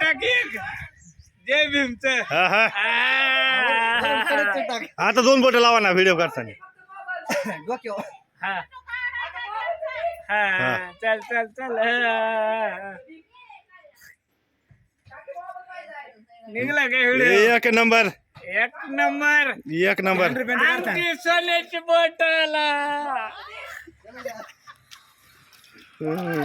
टाक एक जय भीमच हा हा. आता दोन बोट लावा ना व्हिडिओ करताना. हा. हा चल चल चल. हा. निघला काय व्हिडिओ? एक नंबर. एक नंबर. एक नंबर. आमची सोन्याची बोटाला हम्म.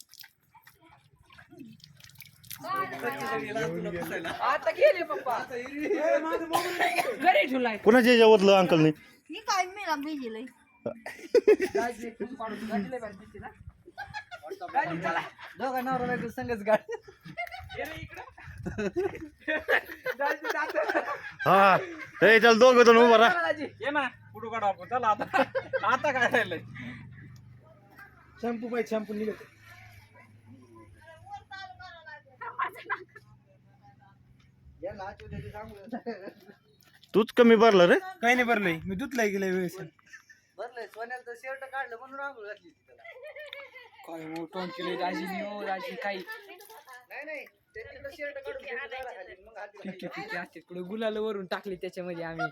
गेले पप्पा. घरी ठेवलाय. याच्यावरलं अंकलनी ही काय मी भिजलंय दोघा नवरा बायको संगच गाड हा ए चल दोघं जण उभा राहा. ये ना. कुठं काढू आपण चला आता. आता काय राहिलंय? शॅम्पू पाहिजे शॅम्पू निघत. तूच कमी भरला रे? काही नाही भरलंय. मी दुधलाय गेलंय व्यवस्थित भरलंय. सोन्याचं तर शर्ट काढलं म्हणून आंघोळ घातली काय हो टोन केले राजी हो राजी काही नाही नाही. ते तिकडं शर्ट काढून मग हात ठीक आहे ठीक आहे. कुठे गुलाल वरून टाकले त्याच्यामध्ये आम्ही.